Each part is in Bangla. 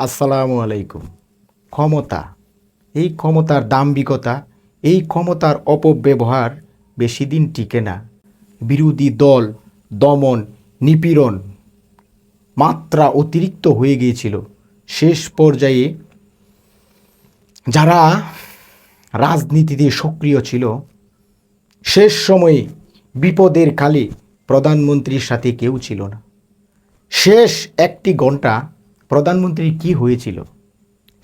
আসসালামু আলাইকুম। ক্ষমতা, এই ক্ষমতার দাম্ভিকতা, এই ক্ষমতার অপব্যবহার বেশি দিন টিকে না। বিরোধী দল, দমন, নিপীড়ন মাত্রা অতিরিক্ত হয়ে গিয়েছিল। শেষ পর্যায়ে যারা রাজনীতিতে সক্রিয় ছিল, শেষ সময়ে বিপদের কালে প্রধানমন্ত্রীর সাথে কেউ ছিল না। শেষ একটি ঘণ্টা প্রধানমন্ত্রীর কি হয়েছিল?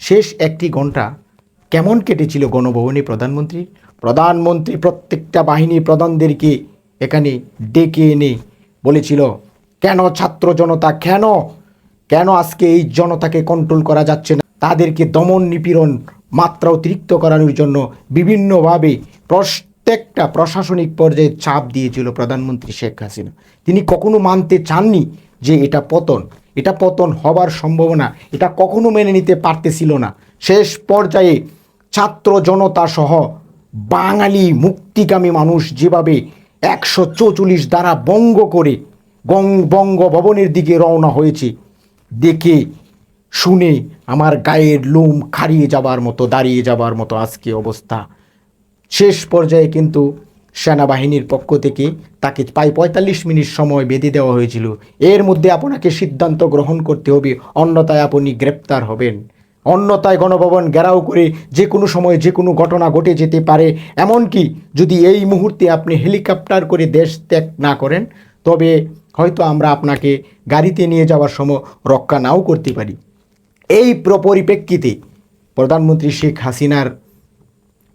শেষ একটি ঘণ্টা কেমন কেটেছিল গণভবনে প্রধানমন্ত্রী? প্রধানমন্ত্রী প্রত্যেকটা বাহিনী প্রধানদেরকে এখানে ডেকে এনে বলেছিল, কেন ছাত্র জনতা, কেন? কেন আজকে এই জনতাকে কন্ট্রোল করা যাচ্ছে না? তাদেরকে দমন নিপীড়ন মাত্রা অতিরিক্ত করানোর জন্য বিভিন্নভাবে প্রত্যেকটা প্রশাসনিক পর্যায়ে চাপ দিয়েছিল প্রধানমন্ত্রী শেখ হাসিনা। তিনি কখনো মানতে চাননি যে এটা পতন। এটা পতন হবার সম্ভাবনা, এটা কখনো মেনে নিতে পারতেছিল না। শেষ পর্যায়ে ছাত্র জনতা সহ বাঙালি মুক্তিকামী মানুষ যেভাবে একশো চৌচল্লিশ দ্বারা বঙ্গ করে গং, বঙ্গভবনের দিকে রওনা হয়েছে, দেখে, শুনে আমার গায়ের লোম খাড়িয়ে যাবার মতো, দাঁড়িয়ে যাবার মতো আজকে অবস্থা। শেষ পর্যায়ে কিন্তু সেনাবাহিনীর পক্ষ থেকে তাকে প্রায় পঁয়তাল্লিশ মিনিট সময় বেঁধে দেওয়া হয়েছিল। এর মধ্যে আপনাকে সিদ্ধান্ত গ্রহণ করতে হবে, অন্যথায় আপনি গ্রেপ্তার হবেন। অন্যতায় গণভবন ঘেরাও করে যে কোনো সময় যে কোনো ঘটনা ঘটে যেতে পারে। এমনকি যদি এই মুহূর্তে আপনি হেলিকপ্টার করে দেশ ত্যাগ না করেন, তবে হয়তো আমরা আপনাকে গাড়িতে নিয়ে যাওয়ার সময় রক্ষা নাও করতে পারি। এই প্র- পরিপ্রেক্ষিতে প্রধানমন্ত্রী শেখ হাসিনার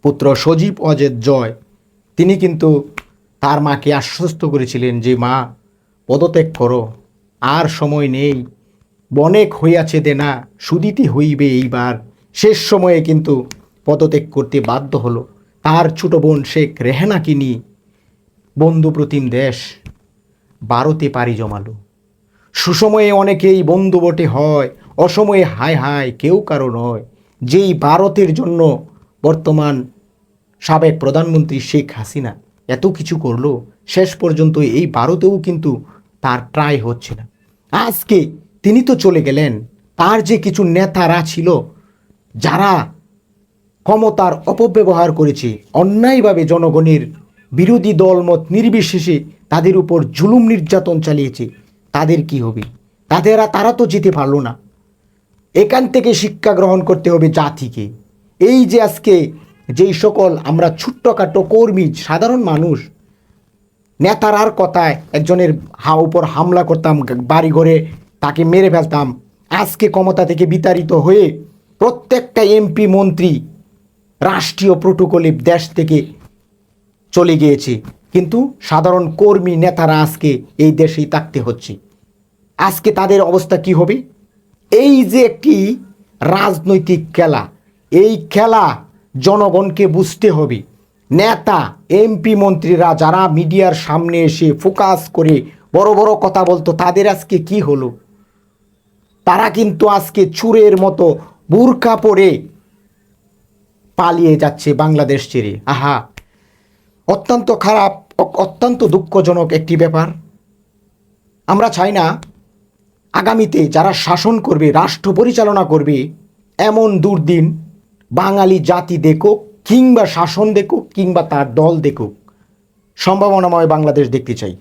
পুত্র সজীব অজেদ জয় তিনি কিন্তু তার মাকে আশ্বস্ত করেছিলেন যে, মা, পদত্যাগ করো, আর সময় নেই। বনেক হইয়াছে দেনা সুদিতে হইবে এইবার। শেষ সময়ে কিন্তু পদত্যাগ করতে বাধ্য হলো। তার ছোট বোন শেখ রেহেনা কিনি বন্ধু প্রতিম দেশ ভারতে পাড়ি জমালো। সুসময়ে অনেকেই বন্ধু বটে হয়, অসময়ে হায় হায় কেউ কারও নয়। যেই ভারতের জন্য বর্তমান সাবেক প্রধানমন্ত্রী শেখ হাসিনা এত কিছু করল, শেষ পর্যন্ত এই ভারতেও কিন্তু তার ট্রাই হচ্ছে না। আজকে তিনি তো চলে গেলেন, তার যে কিছু নেতারা ছিল, যারা ক্ষমতার অপব্যবহার করেছে, অন্যায়ভাবে জনগণের বিরোধী দলমত নির্বিশেষে তাদের উপর জুলুম নির্যাতন চালিয়েছে, তাদের কি হবে? তাদেরা তারা তো যেতে পারল না। এখান থেকে শিক্ষা গ্রহণ করতে হবে জাতিকে। এই যে আজকে যেই সকল আমরা ছোট্টখাটো কর্মী, সাধারণ মানুষ নেতারার কথায় একজনের হা উপর হামলা করতাম বাড়ি ঘরে তাকে মেরে ফেলতাম, আজকে ক্ষমতা থেকে বিতাড়িত হয়ে প্রত্যেকটা এমপি, মন্ত্রী রাষ্ট্রীয় প্রোটোকলে দেশ থেকে চলে গিয়েছে। কিন্তু সাধারণ কর্মী, নেতারা আজকে এই দেশেই থাকতে হচ্ছে। আজকে তাদের অবস্থা কি হবে? এই যে একটি রাজনৈতিক খেলা, এই খেলা জনগণকে বুঝতে হবে। নেতা, এমপি মন্ত্রীরা যারা মিডিয়ার সামনে এসে ফোকাস করে বড় বড় কথা বলতো, তাদের আজকে কি হলো? তারা কিন্তু আজকে চুরের মতো বুরকা পরে পালিয়ে যাচ্ছে বাংলাদেশ ছেড়ে। আহা! অত্যন্ত খারাপ, অত্যন্ত দুঃখজনক একটি ব্যাপার। আমরা চাই না আগামীতে যারা শাসন করবে, রাষ্ট্র পরিচালনা করবে, এমন দুর্দিন বাঙালি জাতি দেখুক কিংবা শাসন দেখুক কিংবা তার দল দেখুক সম্ভাবনাময় বাংলাদেশ দেখতে চাই।